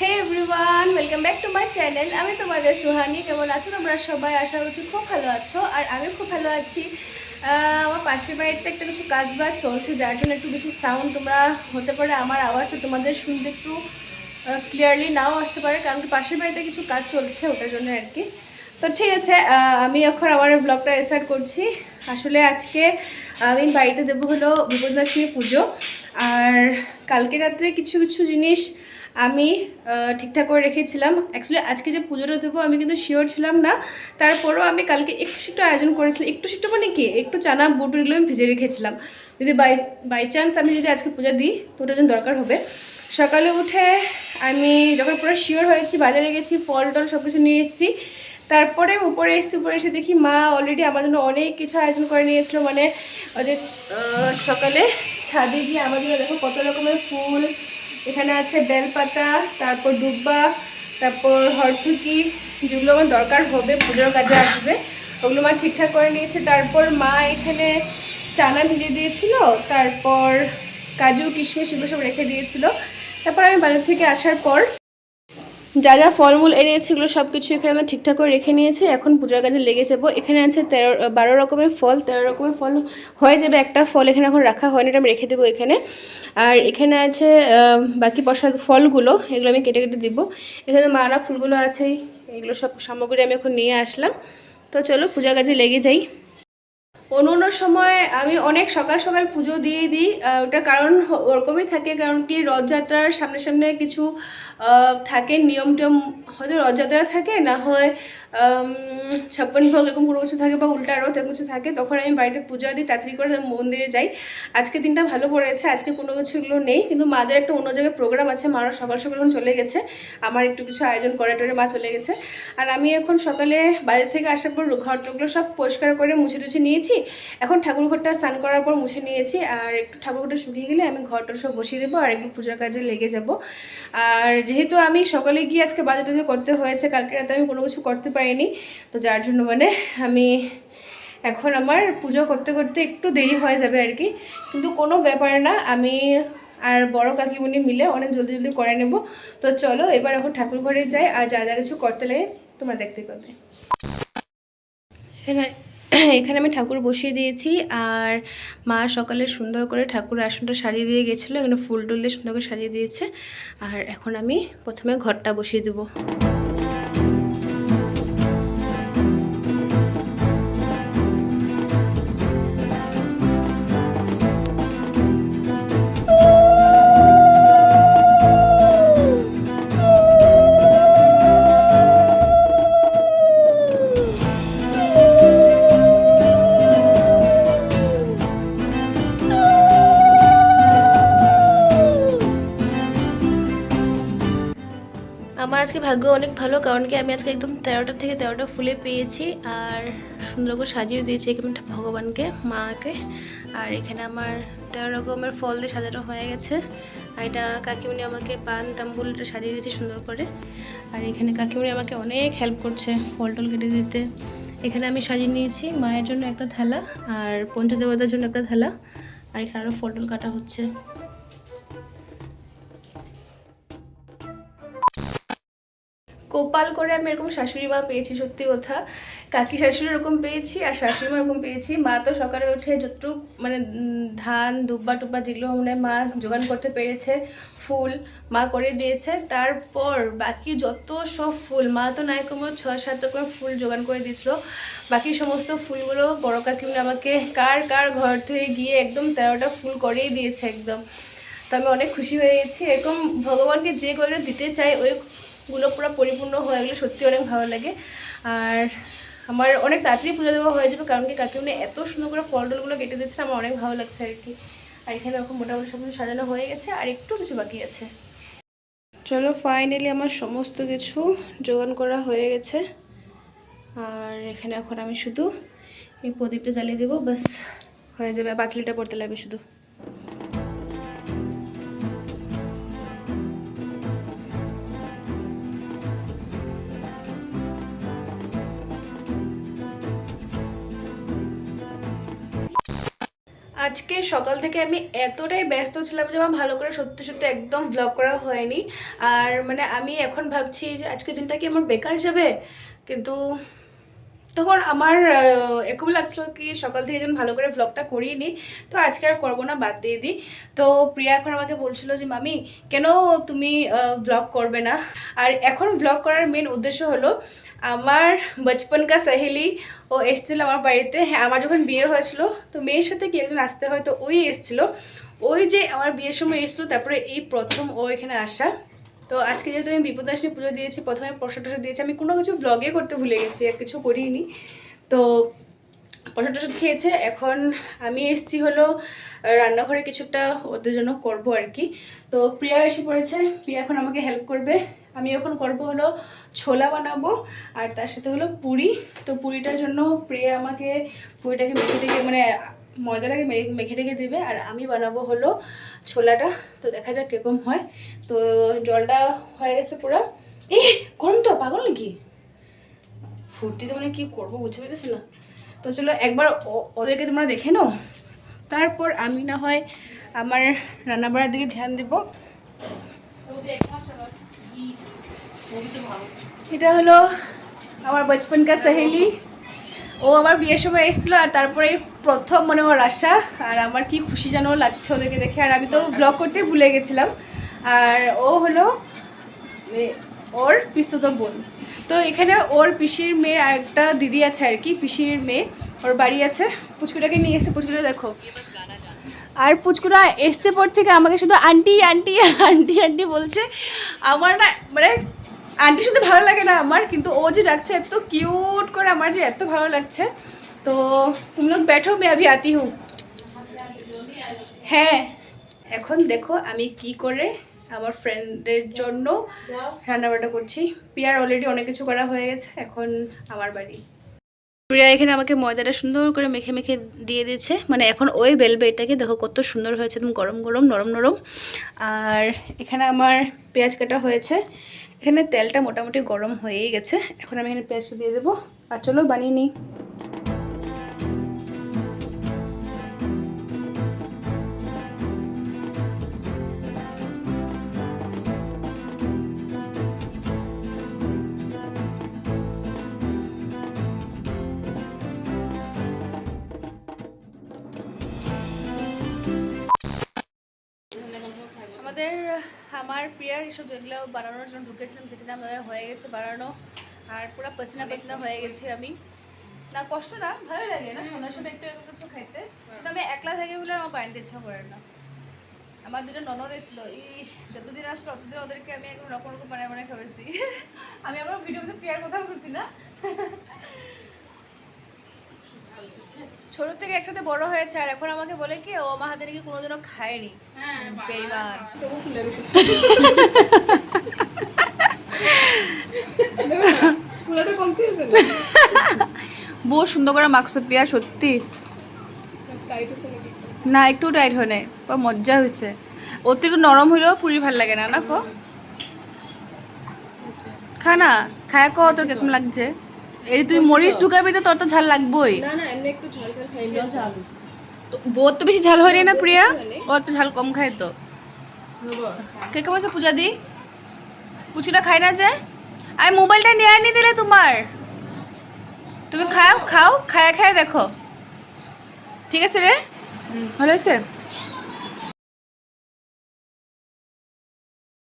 Hey everyone welcome back to my channel আমি তোমাদের সুহানি, কেমন আছো? তোমরা সবাই আশা করছি খুব ভালো আছো, আর আমি খুব ভালো আছি। আমার পাশের বাড়িতে একটা কিছু কাজ বাজ চলছে, যার জন্য একটু বেশি সাউন্ড তোমরা হতে পারে আমার আওয়াজটা তোমাদের শুনতে একটু ক্লিয়ারলি নাও আসতে পারে, কারণ কি পাশের বাড়িতে কিছু কাজ চলছে ওটার জন্য আর কি। তো ঠিক আছে আমি এখন আমার ব্লগটা স্টার্ট করছি। আসলে আজকে আমি বাড়িতে দেবো হলো বিপদনাশিনী পুজো, আর কালকে রাত্রে কিছু কিছু জিনিস আমি ঠিকঠাক করে রেখেছিলাম। অ্যাকচুয়ালি আজকে যে পুজোটা দেবো, আমি কিন্তু শিওর ছিলাম না। তারপরেও আমি কালকে একটু একটু আয়োজন করেছিলাম। একটু একটু মানে কি? একটু চানা বুট এগুলো আমি ভিজে রেখেছিলাম। যদি বাই বাই চান্স আমি যদি আজকে পূজা দিই, তো ওটার জন্য দরকার হবে। সকালে উঠে আমি যখন পুরো শিওর হয়েছি, বাজারে গেছি, ফল টল সব কিছু নিয়ে এসেছি। তারপরে উপরে এসেছি উপরে এসে দেখি মা অলরেডি আমার জন্য অনেক কিছু আয়োজন করে নিয়েছিল। মানে ওদের সকালে ছাদে গিয়ে জন্য দেখো কত রকমের ফুল এখানে আছে বেলপাতা, তারপর দুব্বা, তারপর হরথুকি, যেগুলো আমার দরকার হবে, পুজোর কাজে আসবে, ওগুলো মা ঠিকঠাক করে নিয়েছে। তারপর মা এখানে চানা ভিজে দিয়েছিল, তারপর কাজু, কিশমিশ, এগুলো সব রেখে দিয়েছিল। তারপর আমি বাজার থেকে আসার পর যা যা ফলমূল এনেছি এগুলো সব কিছু এখানে আমি ঠিকঠাক করে রেখে নিয়েছি। এখন পূজার কাজে লেগে যাব। এখানে আছে তেরো, বারো রকমের ফল, তেরো রকমের ফল হয়ে যাবে। একটা ফল এখানে এখন রাখা হয়নি, এটা আমি রেখে দেবো এখানে। আর এখানে আছে বাকি প্রসাদ ফলগুলো, এগুলো আমি কেটে কেটে দিব। এখানে মারা ফুলগুলো আছেই, এগুলো সব সামগ্রী আমি এখন নিয়ে আসলাম। তো চলো পূজা কাজে লেগে যাই। অন্য অন্য সময় আমি অনেক সকাল সকাল পুজো দিয়ে দিই ওটা কারণ ওরকমই থাকে, কারণ কি রথযাত্রার সামনে সামনে কিছু থাকে নিয়ম টিয়ম হয়তো রথযাত্রা থাকে, না হয় ছাপ্পান ভোগ এরকম কোনো কিছু থাকে বা উল্টা রথ এরকম কিছু থাকে, তখন আমি বাড়িতে পূজা দিই, তাড়াতাড়ি করে মন্দিরে যাই। আজকে দিনটা ভালো পড়েছে, আজকে কোনো কিছুগুলো নেই, কিন্তু মাদের একটা অন্য জায়গায় প্রোগ্রাম আছে মারা সকাল সকাল এখন চলে গেছে, আমার একটু কিছু আয়োজন করে টরে মা চলে গেছে। আর আমি এখন সকালে বাজার থেকে আসার পর ঘর টুকলো সব পরিষ্কার করে মুছে টুছে নিয়েছি, এখন ঠাকুর ঘরটা স্নান করার পর মুছে নিয়েছি, আর একটু ঠাকুর ঘরটা শুকিয়ে গেলে আমি ঘরটা সব বসিয়ে দেবো আর একটু পূজার কাজে লেগে যাব। আর যেহেতু আমি সকালে গিয়ে আজকে বাজার টাজার করতে হয়েছে, কালকে রাতে আমি কোনো কিছু করতে পারিনি। তো যার জন্য মানে আমি এখন আমার পুজো করতে করতে একটু দেরি হয়ে যাবে আর কি। কিন্তু কোনো ব্যাপার না, আমি আর বড় কাকিমুনি মিলে অনেক জলদি জলদি করে নেব। তো চলো এবার এখন ঠাকুর ঘরে যাই, আর যা যা কিছু করতে লাগে তোমরা দেখতে পাবে। এখানে এখানে আমি ঠাকুর বসিয়ে দিয়েছি, আর মা সকালে সুন্দর করে ঠাকুর আসনটা সাজিয়ে দিয়ে গেছিল, এখানে ফুল টুল দিয়ে সুন্দর করে সাজিয়ে দিয়েছে। আর এখন আমি প্রথমে ঘরটা বসিয়ে দেবো। ভাগ্য অনেক ভালো, কারণ কি আমি আজকে একদম তেরোটা থেকে তেরোটা ফুলে পেয়েছি, আর সুন্দর করে সাজিয়ে দিয়েছি এখানে ভগবানকে, মাকে, আর এখানে আমার তেরো রকমের ফল দিয়ে সাজানো হয়ে গেছে, আর এটা কাকিমণি আমাকে পান তাম্বুল এটা সাজিয়ে দিয়েছে সুন্দর করে, আর এখানে কাকিমণি আমাকে অনেক হেল্প করছে ফল টল কেটে দিতে। এখানে আমি সাজিয়ে নিয়েছি মায়ের জন্য একটা থালা, আর পঞ্চদেবতার জন্য একটা থালা, আর এখানে আরও ফল টল কাটা হচ্ছে। কোপাল করে আমি এরকম শাশুড়ি মা পেয়েছি, সত্যি কথা। কাকি শাশুড়ি এরকম পেয়েছি, আর শাশুড়ি মা এরকম পেয়েছি। মা তো সকালে উঠে যতটুকু মানে ধান, দুব্বা টুব্বা যেগুলো মানে মা জোগান করতে পেরেছে, ফুল মা করে দিয়েছে। তারপর বাকি যত সব ফুল, মা তো নাই কমো ছয় সাত রকম ফুল জোগান করে দিয়েছিল। বাকি সমস্ত ফুলগুলো বড় কাকিমা আমাকে কার কার ঘর থেকে গিয়ে একদম তেরোটা ফুল করেই দিয়েছে একদম। তো আমি অনেক খুশি হয়ে গেছি। এরকম ভগবানকে যে করে দিতে চাই ওইগুলো পুরো পরিপূর্ণ হয়ে গেলে সত্যি অনেক ভালো লাগে। আর আমার অনেক তাড়াতাড়ি পুজো দেওয়া হয়ে যাবে কারণ কি কাকিমনি এত সুন্দর করে ফল টলগুলো কেটে দিচ্ছে আমার অনেক ভালো লাগছে আর কি। আর এখানে এখন মোটামুটি সব কিছু সাজানো হয়ে গেছে আর একটু কিছু বাকি আছে। চলো ফাইনালি আমার সমস্ত কিছু জোগান করা হয়ে গেছে। আর এখানে এখন আমি শুধু এই প্রদীপটা জ্বালিয়ে দেবো বাস হয়ে যাবে। পাঁচ লিটার পড়তে লাগবে শুধু। আজকে সকাল থেকে আমি এতটাই ব্যস্ত ছিলাম যে আমার ভালো করে সত্যি সত্যি একদম ব্লগ করা হয়নি। আর মানে আমি এখন ভাবছি যে আজকে দিনটা কি আমার বেকার যাবে? কিন্তু তখন আমার এরকম লাগছিল কি সকাল থেকে যেন ভালো করে ভ্লগটা করিনি তো আজকে আর করব না, বাদ দিয়ে দিই। তো প্রিয়া এখন আমাকে বলছিল যে, মামি, কেন তুমি ভ্লগ করবে না? আর এখন ভ্লগ করার মেন উদ্দেশ্য হলো, আমার বচপন কা সহেলি, ও এসেছিল আমার বাড়িতে। হ্যাঁ আমার যখন বিয়ে হয়েছিল, তো মেয়ের সাথে কি একজন আসতে হয়? তো ওই এসেছিল। ওই যে আমার বিয়ের সময় এসেছিল, তারপরে এই প্রথম ও এখানে আসা। তো আজকে যেহেতু আমি বিপদাসনী পুজো দিয়েছি, প্রথমে প্রসাদ টসাদ দিয়েছি, আমি কোনো কিছু ব্লগে করতে ভুলে গেছি, আর কিছু করিনি। তো প্রসাদ টসাদ খেয়েছে, এখন আমি এসেছি হলো রান্নাঘরে কিছুটা ওদের জন্য করব আর কি। তো প্রিয়া এসে পড়েছে, প্রিয়া এখন আমাকে হেল্প করবে। আমি এখন করব হলো ছোলা বানাবো, আর তার সাথে হলো পুরি। তো পুরিটার জন্য প্রিয়া আমাকে পুরিটাকে মেখে মানে ময়দাটাকে মেখে রেখে দেবে আর আমি বানাবো হলো ছোলাটা। তো দেখা যাক কীরকম হয়। তো জলটা হয়ে গেছে পুরো। এই, গরম তো, পাগল নাকি? ফুর্তিতে মানে কি করব, বুঝতে পেরেছি না? তো চলো একবার ওদেরকে তোমরা দেখে নাও। তারপর আমি না হয় আমার রান্নাবাড়ার দিকে ধ্যান দেব। এটা হলো আমার বচপন কা সহেলি। ও আমার বিয়ের সময় এসেছিল আর তারপরে প্রথম মনে ওর আশা আর আমার কি খুশি যেন লাগছে ওদেরকে দেখে। আর আমি তো ব্লগ করতে ভুলে গেছিলাম। আর ও হলো ওর পিস্তুত বোন। তো এখানে ওর পিসির মেয়ের একটা দিদি আছে আর কি, পিসির মেয়ে। ওর বাড়ি আছে। পুচকুটাকে নিয়ে এসে, পুচকুটা দেখো। আর পুচকুরা এসছে পর থেকে আমাকে শুধু আন্টি আন্টি আন্টি আন্টি বলছে। আমার না মানে আন্টি শুধু ভালো লাগে না আমার, কিন্তু ও যে ডাকছে এত কিউট করে আমার যে এত ভালো লাগছে। তো তুমি লোক ব্যাঠো মে আভি আতি হুঁ হ্যাঁ এখন দেখো আমি কি করে আমার ফ্রেন্ডের জন্য রান্নাবান্না করছি। পিয়ার অলরেডি অনেক কিছু করা হয়ে গেছে, এখন আমার বাড়ি। প্রিয়া এখানে আমাকে ময়দাটা সুন্দর করে মেখে মেখে দিয়ে দিয়েছে। মানে এখন ওই বেলবে এটাকে দেখো কত সুন্দর হয়েছে, একদম গরম গরম, নরম নরম। আর এখানে আমার পেঁয়াজ কাটা হয়েছে। এখানে তেলটা মোটামুটি গরম হয়েই গেছে। এখন আমি এখানে পেঁয়াজটা দিয়ে দেবো। আর চলো বানিয়ে নিই। আমাদের আমার প্রিয়ার এসব যেগুলো বানানোর জন্য ঢুকেছিলাম কিচেনে আমাদের হয়ে গেছে বানানো আর পুরো পসিনা পসিনা হয়ে গেছে আমি। না কষ্ট না ভালো লাগে না সন্ধ্যার সময় একটু একটু কিছু খাইতে। কিন্তু আমি একলা থাকি বলে আমার বানিতে ইচ্ছা করে না। আমার দুটো ননদ এসেছিল ইস যতদিন আসলো ততদিন ওদেরকে আমি একদম রকম রকম বানায় বানায় খাওয়াইছি। আমি আমার ভিডিও মধ্যে প্রিয়ার কথা বলছি না। ছোট থেকে একসাথে বড় হয়েছে আর এখন আমাকে বলে কি ও আমার হাতে নাকি কোনোদিনও খায়নি। বেইমান। বহু সুন্দর করে মাখছো পিয়া সত্যি। না একটু টাইট হয় নাই পুরো মজা হয়েছে। অতিরিক্ত নরম হইলেও পুরি ভালো লাগে না না কো? খা না খায় কো তোর কীরকম লাগছে? এই তুই মরিচ ঢুকাবি তো তোর তো ঝাল লাগবই। না না এমনি একটু ঝাল ঝাল খাই এমনিও ঝাল তো বোধ তো বেশি ঝাল হয়নি না প্রিয়া? ও একটু ঝাল কম খায় তো। কে কেমন আছে পূজা দি। পুচুটা খায় না যে? আমি মোবাইলটা নিয়ে আনি দিলে তোমার। তুমি খাও খাও খায় খায় দেখো। ঠিক আছে রে? ভালো হয়েছে